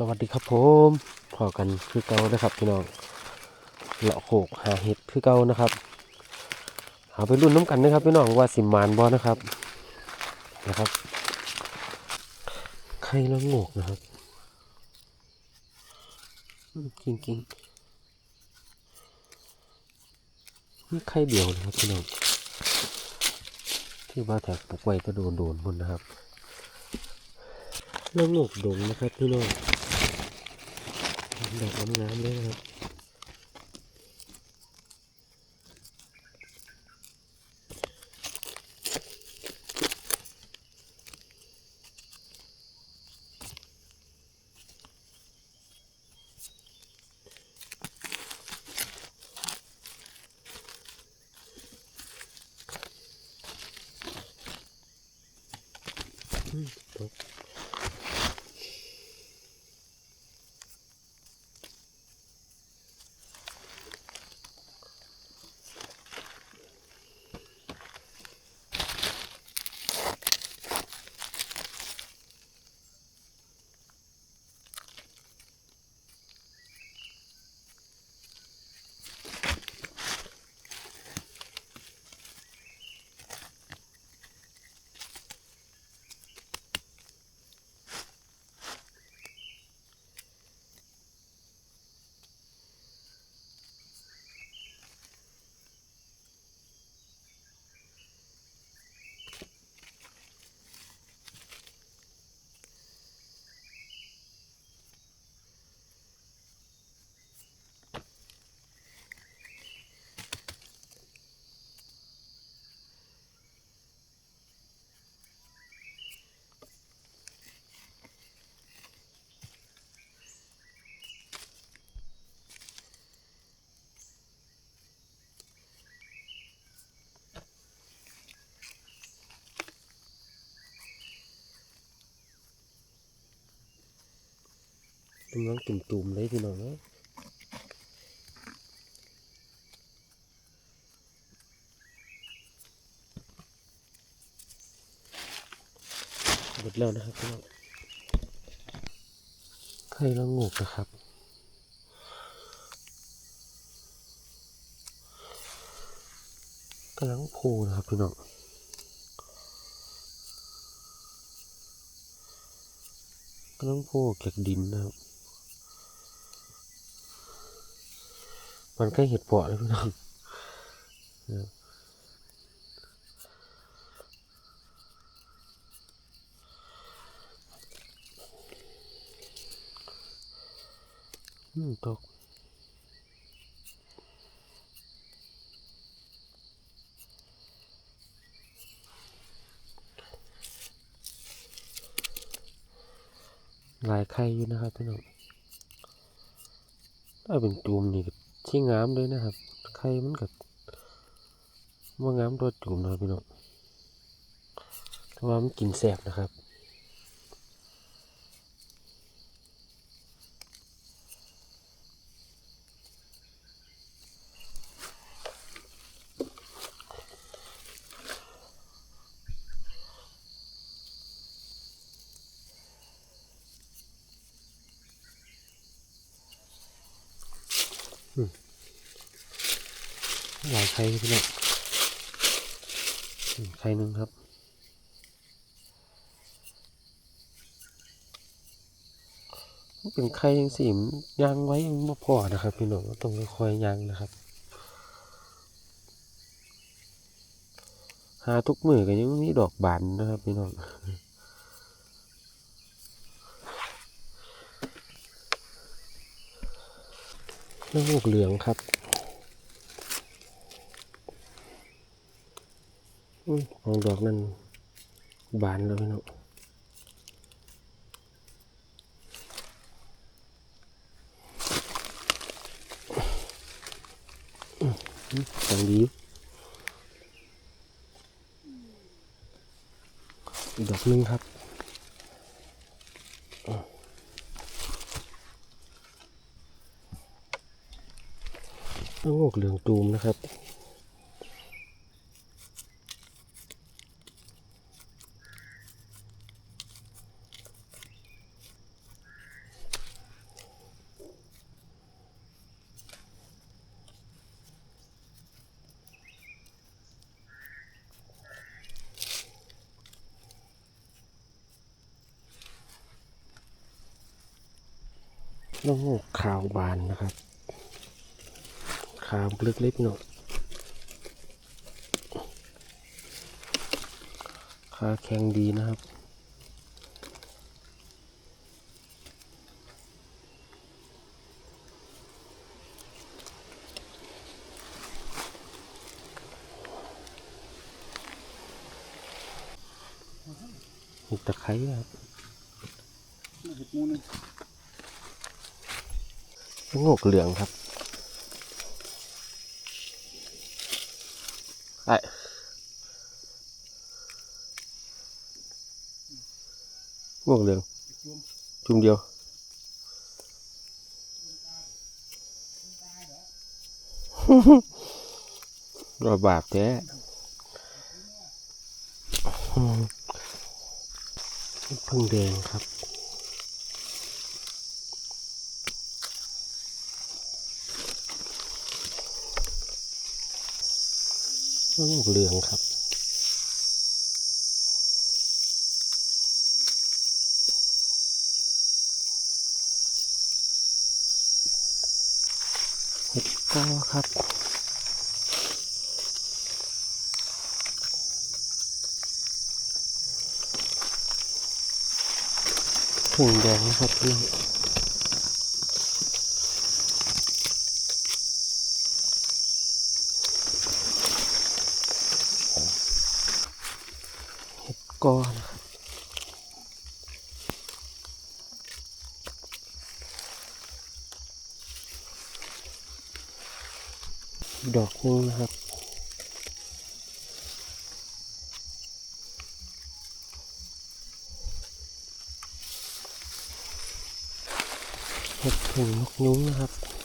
สวัสดีครับผมพอกันคือเก่านะครับพี่น้องเลาะโขกหาเห็ดคือเก่านะครับเอาไปรุ่นน้ำกันนะครับพี่น้องว่าสิมานบอนะครับนะครับไข่ละงกนะครับกินกินนี่ไข่เดียวนะครับพี่น้องที่ว่าแถกปลูกไว้จะโดนโดนๆพุ่นนะครับละโงกดงนะครับพี่น้อง ดักน้ำน้ำด้วยนะครับตกำลังตุ่มๆเลยพี่น้องเอ้ยหมดแล้วนะครับพี่น้องไข่ละโงกนะครับกำลังโพนะครับพี่น้องกำลังโผล่จากดินนะครับ มันใกล้เห็ดเปาะเลยพี่น้องอืมตกหลายไข่อยู่นะครับพี่น้องถ้าเป็นจูมนี่ ที่งามเลยนะครับ ไข่มันกับว่างามตัวจูมนะพี่น้องแต่ว่ามันกินแสบนะครับ หลายไข่พี่น้องอืมไข่หนึ่งครับเป็นไข่ยังสีมยางไว้ยังไม่พอนะครับ พี่น้องต้องค่อยๆยางนะครับ หาทุกมือก็ยังมีดอกบานนะครับพี่น้องน้ำมูกเหลืองครับ อืม ของดอกนั่นบานแล้วพี่น้องสังดีอีกดอกหนึงครับต้องอกเหลืองตูมนะครับ น้องขาวบานนะครับ ขาวเล็กๆหน่อยขาแข็งดีนะครับตะไคร้ครับ เห็ดหมูนึงงกเหลืองครับไอ้งกเหลือง จุ่มเดียวรอยบาปแท้อืมพึ่งแดงครับ เหลืองครับเห็ดก็ครับถึงแดงครับพี่น้องเห็ด ก้อนะครับ ดอกนึงนะครับเห็ดผึ่งนกยุ้งนะครับ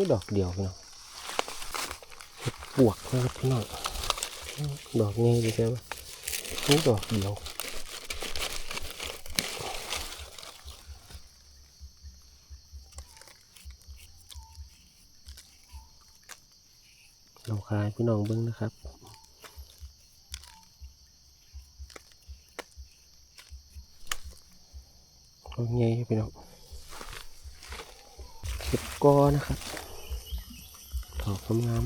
นี่ดอกเดียวพี่น้องเห็ดปวกนะครับพี่น้องดอกง่ายดีใช่ไหมนี่ดอกเดียวเราคลายพี่น้องเบิ้งนะครับโอเคพี่น้องเก็บก้อนะครับ ถอกงาม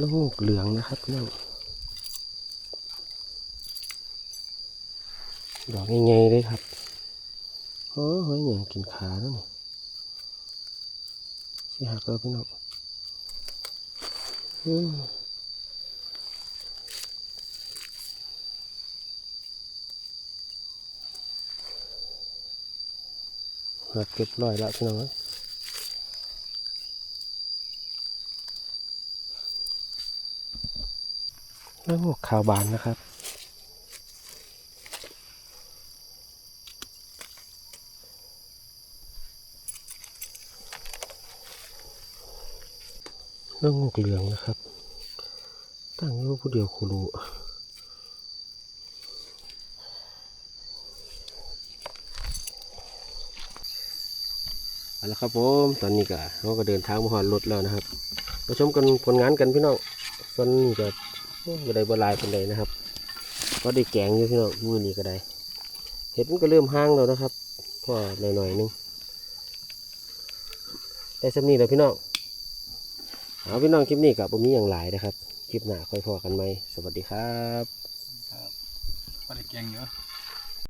ลูกเหลืองนะครับพี่น้องดอกง่ายๆเลยครับโอ้ยอย่างกินขาแล้วนี่สิหักแล้วพี่น้องอืม หักเก็บร้อยล้วพี่น้องเอ้ยแล้วหมวกขาวบานนะครับเรื่องงกเหลืองนะครับ ตั้งรูปผู้เดียวคูรู เอาละครับผมตอนนี้ก็เราก็เดินทางมาหอดรถแล้วนะครับมาชมกันผลงานกันพี่น้องส่วนนี้ก็บ่ได้บลายเป็นไรนะครับ ก็ได้แกงอยู่พี่น้องมือนี้ก็ได้เห็ดมันก็เริ่มห้างแล้วนะครับพอหน่อยๆนึงได้สำนีแล้วพี่น้องเอาพี่น้องคลิปนี้กับผมมีอย่างหลายนะครับ คลิปหน้าค่อยพอกันไหมสวัสดีครับครับปลาแกงเยอะ